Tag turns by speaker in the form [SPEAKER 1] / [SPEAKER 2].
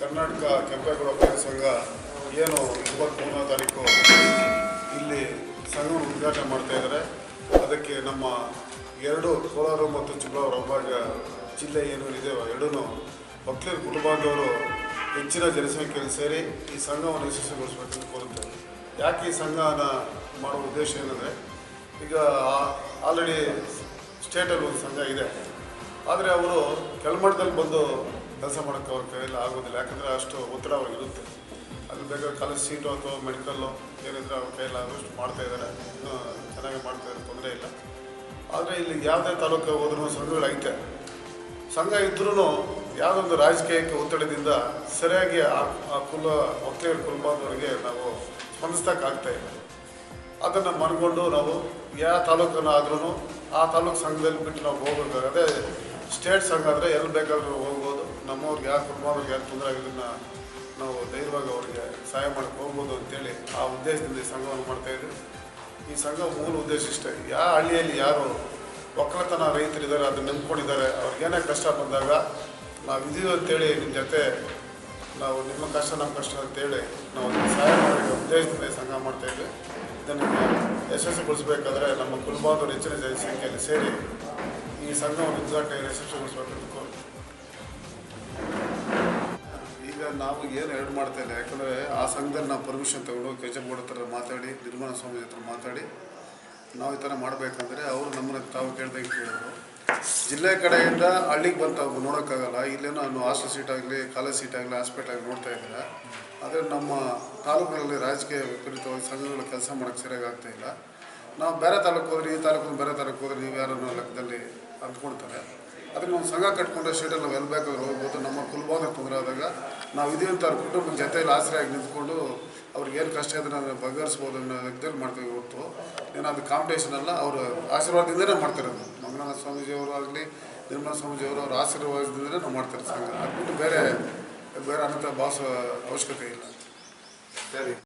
[SPEAKER 1] ಕರ್ನಾಟಕ ಕೆಂಪೇಗೌಡ ಪೇರ ಸಂಘ ಏನು ಇಪ್ಪತ್ತ್ಮೂರನೇ ತಾರೀಕು ಇಲ್ಲಿ ಸಂಘ ಉದ್ಘಾಟನೆ ಮಾಡ್ತಾ ಇದ್ದಾರೆ. ಅದಕ್ಕೆ ನಮ್ಮ ಎರಡು ಕೋಲಾರು ಮತ್ತು ಚಿಕ್ಕಬಳ್ಳಾಪುರ ಭಾಗ ಜಿಲ್ಲೆ ಏನು ಇದೆಯೋ ಎರಡೂ ಭಕ್ತರ ಕುಟುಂಬದವರು ಹೆಚ್ಚಿನ ಜನಸಂಖ್ಯೆಯಲ್ಲಿ ಸೇರಿ ಈ ಸಂಘವನ್ನು ಯಶಸ್ವಿಗೊಳಿಸಬೇಕಂತ ಕೋರುತ್ತೇವೆ ಯಾಕೆ ಈ ಸಂಘನ ಮಾಡುವ ಉದ್ದೇಶ ಏನಂದರೆ, ಈಗ ಆಲ್ರೆಡಿ ಸ್ಟೇಟಲ್ಲಿ ಒಂದು ಸಂಘ ಇದೆ. ಆದರೆ ಅವರು ಕೆಳಮಟ್ಟದಲ್ಲಿ ಬಂದು ಕೆಲಸ ಮಾಡೋಕ್ಕೆ ಅವ್ರ ಕೈಯಲ್ಲಿ ಆಗೋದಿಲ್ಲ. ಯಾಕಂದರೆ ಅಷ್ಟು ಒತ್ತಡ ಇರುತ್ತೆ ಅಲ್ಲಿ ಬೇಕಾದ್ರೆ ಕಾಲೇಜ್ ಸೀಟು ಅಥವಾ ಮೆಡಿಕಲ್ಲು ಏನಿದ್ರೆ ಅವ್ರ ಕೈಯಲ್ಲಿ ಆಗೋಷ್ಟು ಮಾಡ್ತಾ ಇದ್ದಾರೆ. ಇನ್ನೂ ಚೆನ್ನಾಗಿ ಮಾಡ್ತಾ ಇದ್ದಾರೆ, ತೊಂದರೆ ಇಲ್ಲ. ಆದರೆ ಇಲ್ಲಿ ಯಾವುದೇ ತಾಲೂಕು ಹೋದ್ರೂ ಸಂಘಗಳೈತೆ ಸಂಘ ಇದ್ರೂ ಯಾವುದೊಂದು ರಾಜಕೀಯಕ್ಕೆ ಒತ್ತಡದಿಂದ ಸರಿಯಾಗಿ ಆ ಕುಲ ಒಕ್ಕಲಿಗರ ಕುಲಬಾಂಧವರಿಗೆ ನಾವು ಸ್ಪಂದಿಸ್ತಕ್ಕಾಗ್ತಾ ಇಲ್ಲ. ಅದನ್ನು ಮನಗೊಂಡು ನಾವು ಯಾವ ತಾಲೂಕನ್ನು ಆದ್ರೂ ಆ ತಾಲೂಕು ಸಂಘದಲ್ಲಿ ಬಿಟ್ಟು ನಾವು ಹೋಗ್ಬೇಕು ಅದೇ ಸ್ಟೇಟ್ ಸಂಘ ಆದರೆ ಎಲ್ಲಿ ಬೇಕಾದರೂ ಹೋಗ್ಬೋದು. ನಮ್ಮವ್ರಿಗೆ ಯಾರು ಕುಟುಂಬವ್ರಿಗೆ ಯಾರು ತೊಂದರೆ ಆಗಿದ್ದನ್ನ ನಾವು ಧೈರ್ಯವಾಗಿ ಅವರಿಗೆ ಸಹಾಯ ಮಾಡಕ್ಕೆ ಹೋಗ್ಬೋದು ಅಂತೇಳಿ ಆ ಉದ್ದೇಶದಿಂದ ಈ ಸಂಘವನ್ನು ಮಾಡ್ತಾಯಿದ್ವಿ ಈ ಸಂಘ ಮೂಲ ಉದ್ದೇಶ ಇಷ್ಟೇ. ಯಾವ ಹಳ್ಳಿಯಲ್ಲಿ ಯಾರು ಒಕ್ಕಲತನ ರೈತರಿದ್ದಾರೆ, ಅದನ್ನ ನಂಬ್ಕೊಂಡಿದ್ದಾರೆ ಅವ್ರಿಗೇನೇ ಕಷ್ಟ ಬಂದಾಗ ನಾವು ಇದೀವಿ ಅಂತೇಳಿ ನಿಮ್ಮ ಜೊತೆ ನಾವು ನಿಮ್ಮ ಕಷ್ಟ ನಮ್ಮ ಕಷ್ಟ ಅಂತೇಳಿ ನಾವು ಸಹಾಯ ಮಾಡಿ ಉದ್ದೇಶದಿಂದ ಸಂಘ ಮಾಡ್ತಾಯಿದ್ವಿ ಇದನ್ನು ಯಶಸ್ವಿಗೊಳಿಸಬೇಕಾದ್ರೆ ನಮ್ಮ ಕುಲಬಾಂಧವರು ಹೆಚ್ಚಿನ ಜನಸಂಖ್ಯೆಯಲ್ಲಿ ಸೇರಿ ಈ ಸಂಘವನ್ನು ಉದ್ಘಾಟನೆ ಯಶಸ್ವಿಗೊಳಿಸಬೇಕು ಈಗ ನಾವು ಏನು ಎರಡು ಮಾಡ್ತಾ ಇಲ್ಲ, ಯಾಕಂದರೆ ಆ ಸಂಘದಲ್ಲಿ ನಾವು ಪರ್ಮಿಷನ್ ತಗೊಂಡು ಕೆಜಬೋರ್ಡ್ ಹತ್ರ ಮಾತಾಡಿ, ನಿರ್ಮಲ ಸ್ವಾಮಿ ಹತ್ರ ಮಾತಾಡಿ ನಾವು ಈ ಥರ ಮಾಡಬೇಕಂದ್ರೆ ಅವರು ನಮ್ಮನ್ನು ತಾವು ಕೇಳ್ದಂಗೆ ಕೇಳಿದ್ರು. ಜಿಲ್ಲೆ ಕಡೆಯಿಂದ ಹಳ್ಳಿಗೆ ಬಂದು ತಾವು ನೋಡೋಕ್ಕಾಗಲ್ಲ, ಇಲ್ಲೇನೋ ನಾನು ಹಾಸ್ಟೆಲ್ ಸೀಟ್ ಆಗಲಿ, ಕಾಲೇಜ್ ಸೀಟ್ ಆಗಲಿ ಹಾಸ್ಪಿಟ್ಲ್ ಆಗಲಿ ನೋಡ್ತಾ ಇದ್ದಾರೆ. ನಮ್ಮ ತಾಲೂಕುಗಳಲ್ಲಿ ರಾಜಕೀಯ ವಿಪರೀತವಾಗಿ ಸಂಘಗಳು ಕೆಲಸ ಮಾಡೋಕ್ಕೆ ಸರಿಯಾಗಿ ಆಗ್ತಾ ಇಲ್ಲ. ನಾವು ಬೇರೆ ತಾಲೂಕು ಹೋದ್ರೆ ಈ ತಾಲೂಕು ಬೇರೆ ತಾಲೂಕು ಹೋದ್ರೆ ನೀವು ಯಾರನ್ನೋ ಲೆಕ್ಕದಲ್ಲಿ ಅಂದ್ಕೊಳ್ತಾರೆ. ಅದಕ್ಕೆ ನಾವು ಸಂಘ ಕಟ್ಕೊಂಡ್ರೆ ಸ್ಟೇಟಲ್ಲಿ ನಾವು ಎಲ್ಲಿ ಬೇಕಾದ್ರೂ ಹೋಗ್ಬೋದು. ನಮ್ಮ ಕುಲಭಾವನೆ ತೊಂದರೆ ಆದಾಗ ನಾವು ಇದೇ ಅಂತ ಅವ್ರ ಕುಟುಂಬದ ಜೊತೆಯಲ್ಲಿ ಆಸರೆಯಾಗಿ ನಿಂತ್ಕೊಂಡು ಅವ್ರಿಗೆ ಏನು ಕಷ್ಟ ಇದ್ರೆ ನಾವು ಬಗೆಹರಿಸ್ಬೋದು ಅನ್ನೋ ಲೆಕ್ಕದಲ್ಲಿ ಮಾಡ್ತೀವಿ ಇವತ್ತು ಏನಾದ್ರು ಕಾಂಪಿಟೇಷನ್ ಅಲ್ಲ, ಅವರು ಆಶೀರ್ವಾದದಿಂದಲೇ ಮಾಡ್ತಿರೋದು. ಮಂಗನಾಥ ಸ್ವಾಮೀಜಿಯವರು ಆಗಲಿ, ನಿರ್ಮಲಾ ಸ್ವಾಮೀಜಿಯವರು ಅವ್ರ ಆಶೀರ್ವಾದದಿಂದಲೇ ನಾವು ಮಾಡ್ತಾರೆ ಸಂಘ. ಅದು ಬಿಟ್ಟು ಬೇರೆ ಬೇರೆ ಅನ್ನೋ ಭಾವಿಸೋ ಅವಶ್ಯಕತೆ ಇಲ್ಲ
[SPEAKER 2] ಸರಿ